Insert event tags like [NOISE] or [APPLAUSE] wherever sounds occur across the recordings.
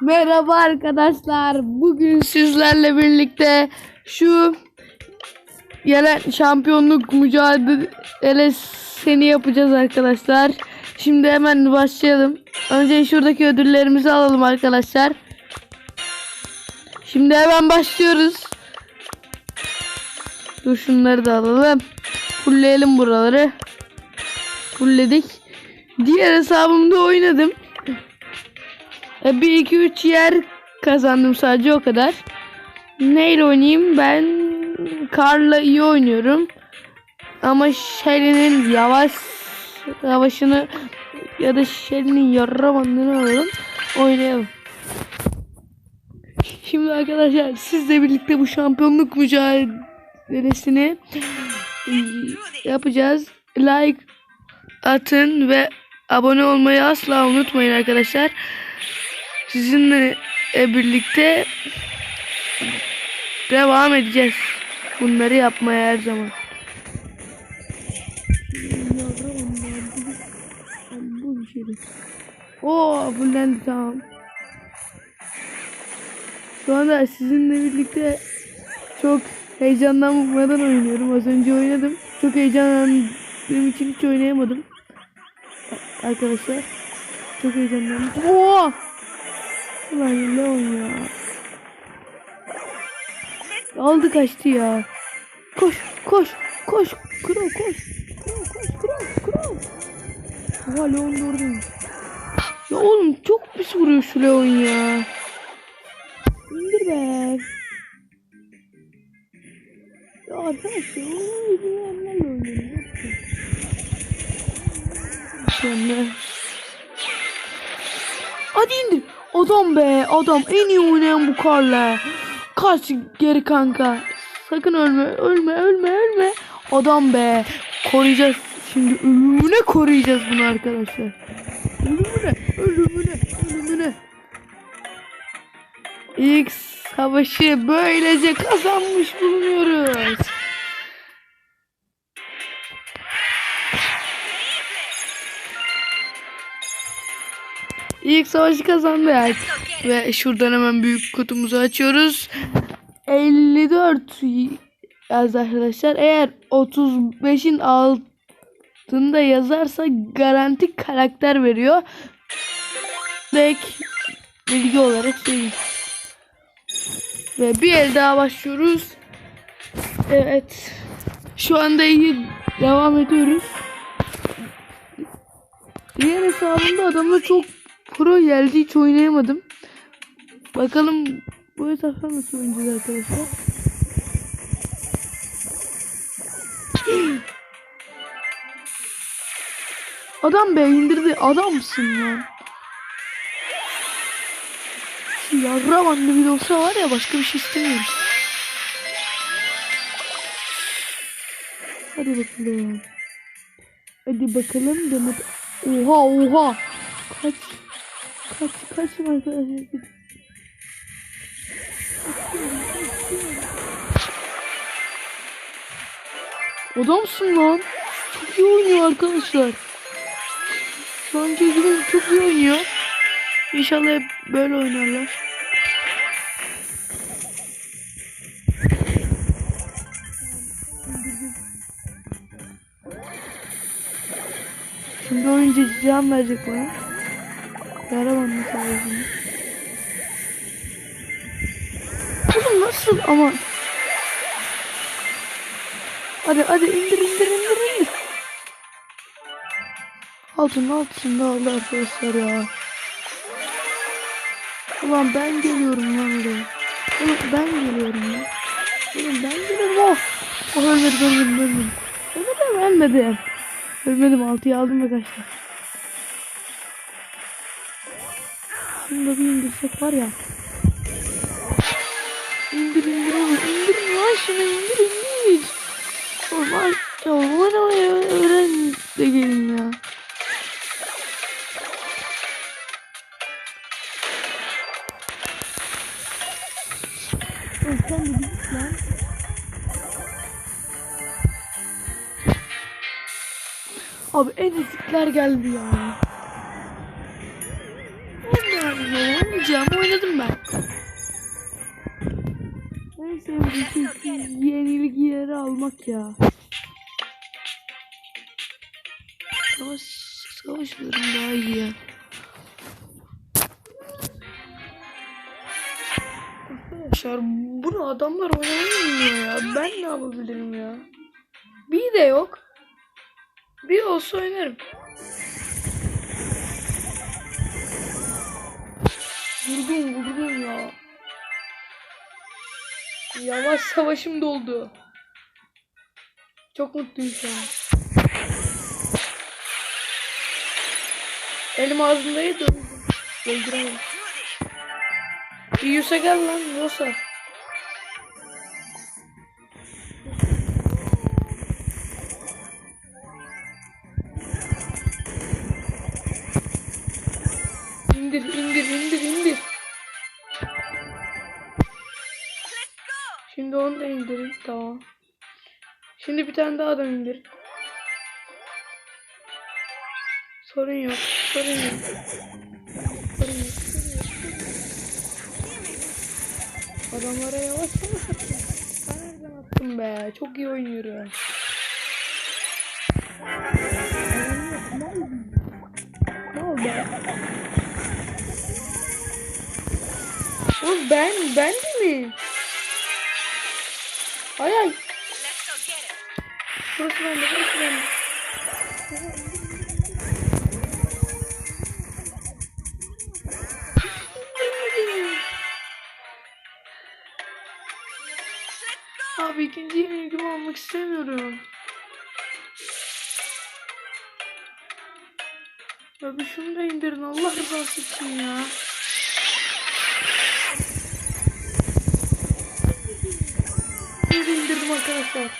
Merhaba arkadaşlar. Bugün sizlerle birlikte şu gelen şampiyonluk mücadelesini yapacağız arkadaşlar. Şimdi hemen başlayalım. Önce şuradaki ödüllerimizi alalım arkadaşlar. Şimdi hemen başlıyoruz. Dur şunları da alalım. Fullleyelim buraları. Fullledik. Diğer hesabımda oynadım. E, Bir iki üç yer kazandım sadece o kadar. Neyle oynayayım? Ben Karla iyi oynuyorum. Ama Shelly'nin yavaş yavaşını ya da Shelly'nin yarramandığını alalım. Oynayalım. Şimdi arkadaşlar sizle birlikte bu şampiyonluk mücadelesini yapacağız. Like atın ve abone olmayı asla unutmayın arkadaşlar. Sizinle e, birlikte devam edeceğiz. Bunları yapmaya her zaman. Oo fullendi tamam. Şu anda sizinle birlikte çok heyecanlanmadan oynuyorum. Az önce oynadım. Çok heyecanlandığım için hiç oynayamadım. Arkadaşlar. Çok heyecanlandım. Oo! Ulan Leon ya. Aldı kaçtı ya. Koş koş koş. Kro koş. Kro koş kro kro. Oha Leon oradaymış. Ya oğlum çok pis vuruyor şu Leon ya. İndir be. Ya arkadaşlar oğlum izleyenlerle oynuyorum. Sonra. Hadi indir. Adam be adam en iyi oynayan bu karla. Kaç geri kanka. Sakın ölme ölme ölme ölme. Adam be. Koruyacağız. Şimdi ölümüne koruyacağız bunu arkadaşlar. Ölümüne ölümüne ölümüne. İlk savaşı böylece kazanmış bulunuyoruz. İlk savaşı kazandık. Ve şuradan hemen büyük kutumuzu açıyoruz. 54 yaz arkadaşlar. Eğer 35'in altında yazarsa garanti karakter veriyor. Direkt bilgi olarak söyleyeyim. Ve bir el daha başlıyoruz. Evet. Şu anda iyi devam ediyoruz. Diğer hesabımda adamla çok pro geldi hiç oynayamadım. Bakalım bu hesapta nasıl oynayacağız arkadaşlar. [GASPS] Adam be indirdi adamsın lan. Şu yarra bandı bir olsa var ya başka bir şey istemiyorum. Hadi bakalım. Hadi bakalım demek. Oha oha. Kaç. Kaç kaçın arkadaşlar. Adamsın lan. Çok iyi oynuyor arkadaşlar. Şu an gözümün çok iyi oynuyor. İnşallah hep böyle oynarlar. Şimdi oyuncu can verecek bana. Yaramam sayesinde. Oğlum nasıl ama. Hadi hadi indir indir indir indir. Altın altında aldı arkadaşlar ya. Ulan ben geliyorum lan oraya. Oğlum ben geliyorum ya. Oğlum ben geliyorum oh. Oh ölmedim ölmedim ölmedim. Ölmedim ölmedim. Ölmedim altıyı aldım ve Şunu bir indirsek var ya. İndir indir onu indir lan şunu indir indir. Orman ya oraya öğren de gelin ya. Sen de git lan. Abi en ezikler geldi ya. Sevdiğim yenilik yeri almak ya. Savaş, savaşıyorum daha iyi ya. Arkadaşlar bunu adamlar oynamıyor ya. Ben ne yapabilirim ya? Bir de yok. Bir olsa oynarım. Vurdum vurdum ya. Yavaş savaşım doldu. Çok mutluyum şu an. Elim ağzımdaydı. Öldüremedim. Yus'a gel lan Yus'a. Tamam. Şimdi bir tane daha adam indir. Sorun yok. Sorun yok. Sorun yok. Adamlara yavaş yavaş attım. Ben nereden attım be? Çok iyi oynuyorum. Ne oldu? Oğlum ben, ben de mi? Ay ay. Burası bende, burası bende. Abi ikinci yenilgimi almak istemiyorum. Ya bir şunu da indirin Allah rızası için ya. Bir indirdim arkadaşlar.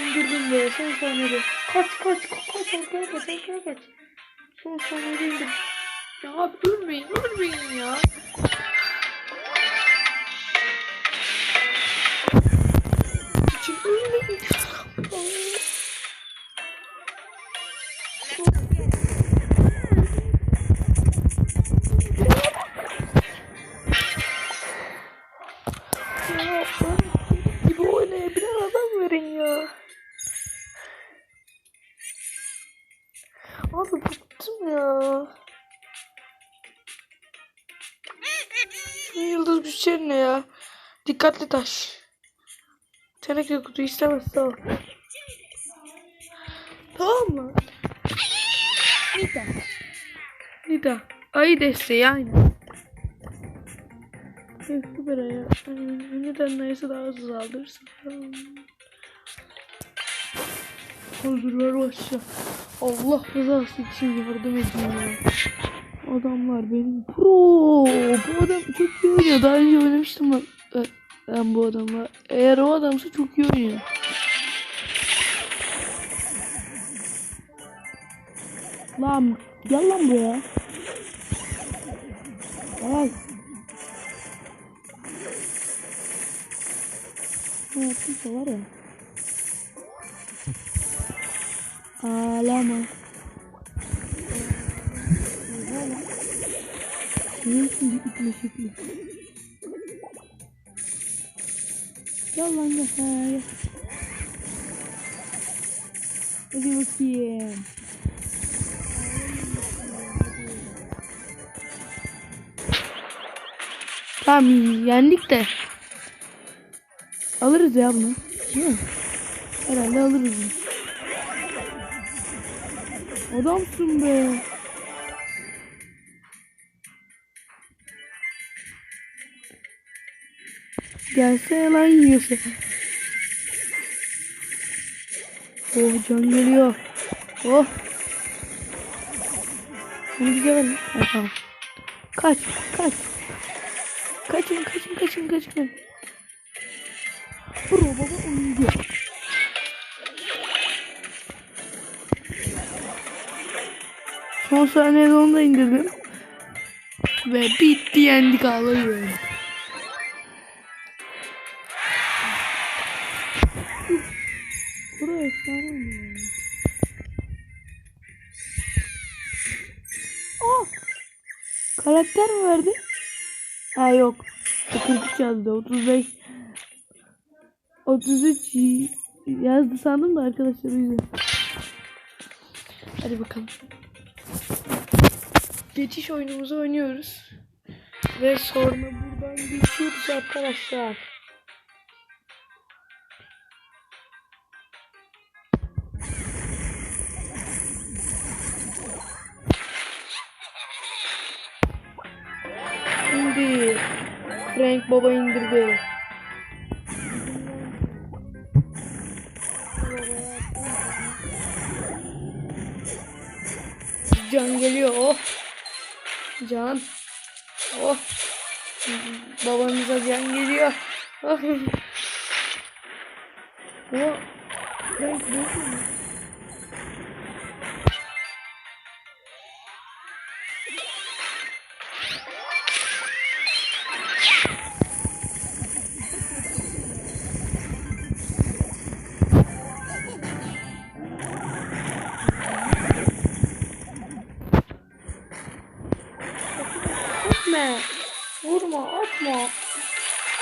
İndirdim be son saniyede. Kaç kaç kaç kaç arkaya kaç arkaya kaç. Son saniyede indirdim. Ya abi ölmeyin ölmeyin ya. Dikkatli taş. Teneke kutu istemez tamam. Tamam mı? Nida. Nida. Ayı desteği aynı. Hepsi bir aya. Neden neyse daha hızlı saldırırsın. Tamam. Hazır ver başla. Allah rızası için yardım edin ya. Adamlar benim pro. Bu adam çok iyi oynuyor. Daha önce oynamıştım ben, ben- bu adamla. Eğer o adamsa çok iyi oynuyor. Lan gel lan buraya. Ay. Ne yaptıysa var ya. Ağlama. Niye şimdi ipli şipli? Gel lan gel. Ha, gel. Hadi bakayım. Tamam yendik de. Alırız ya bunu. Değil mi? Herhalde alırız. Adamsın be. Gelsene lan yiyorsa. Oh can geliyor. Oh. Bunu bize ver. Ha, tamam. Kaç kaç. Kaçın kaçın kaçın kaçın. Bro baba oyuncu. Son saniyede onu da indirdim. Ve bitti yendik ağlıyorum. Mi? Oh! Karakter mi verdi? Ha yok. 43 yazdı. 35 33 yazdı sandım da arkadaşlar yüzden. Hadi bakalım. Geçiş oyunumuzu oynuyoruz. Ve sonra buradan geçiyoruz arkadaşlar. Frank Baba indirdi. Can geliyor. Oh. Can. Oh. Babanıza can geliyor. Oh. Oh. Frank Vurma atma.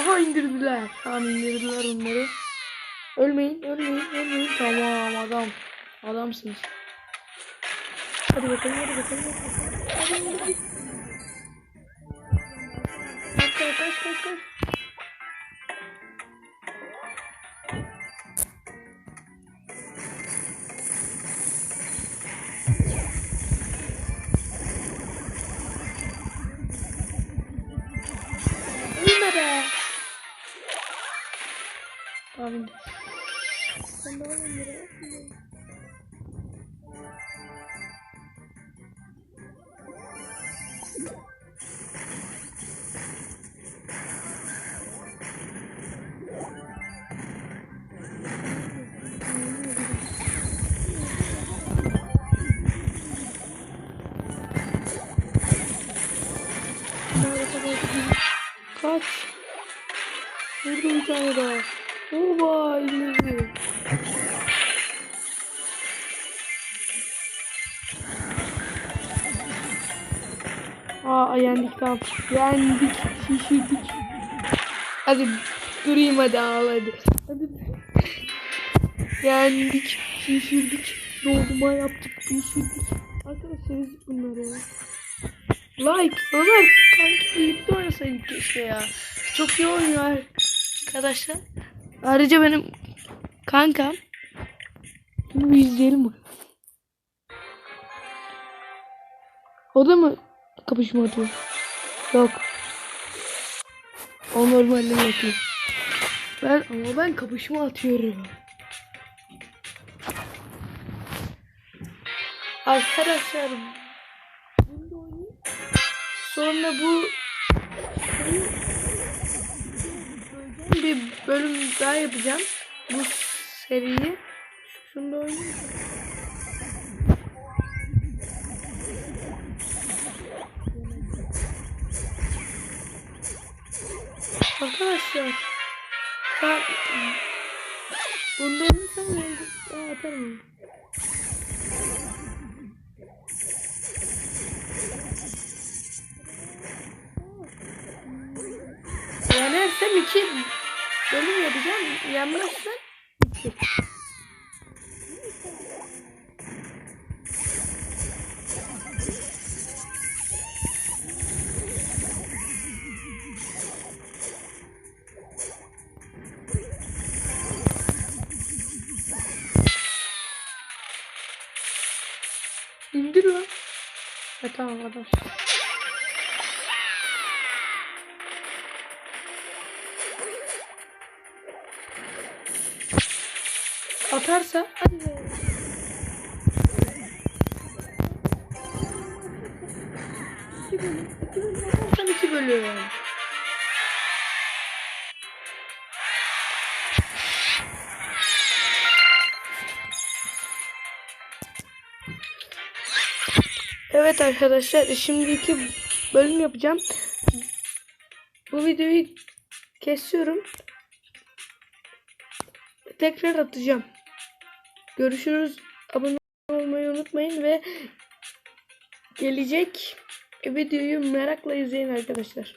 Aha indirdiler. Tamam indirdiler onları. Ölmeyin ölmeyin ölmeyin. Tamam adam. Adamsınız. Hadi bakalım hadi bakalım. Hadi bakalım. Hadi, hadi. Kaç kaç kaç kaç Kaç. Vurdu bir tane daha. Oba indirdi. Aa yendik tamam. Yendik. Şişirdik. Hadi durayım hadi ağla hadi. Yendik. Şişirdik. Doğduma yaptık. Şişirdik. Arkadaşlar izledik bunları ya. Like Ömer kanki birlikte oynasaydık keşke ya. Çok iyi oynuyor arkadaşlar. Ayrıca benim kankam. Bunu bir izleyelim mi? O da mı kapışma atıyor? Yok. O normalde yapıyor. Ben ama ben kapışma atıyorum. Arkadaşlar. Sonra bu bir bölüm daha yapacağım. Bu seriyi. Şunu da oynayayım. Arkadaşlar. Ben sonra daha atarım. Yenersem iki bölüm yapacağım. Yenmezsem iki. İndir lan. Ha, tamam adam. Atarsa hadi be. İki bölüm, iki bölüm iki bölüm. Evet arkadaşlar şimdi iki bölüm yapacağım. Bu videoyu kesiyorum. Tekrar atacağım. Görüşürüz. Abone olmayı unutmayın ve gelecek videoyu merakla izleyin arkadaşlar.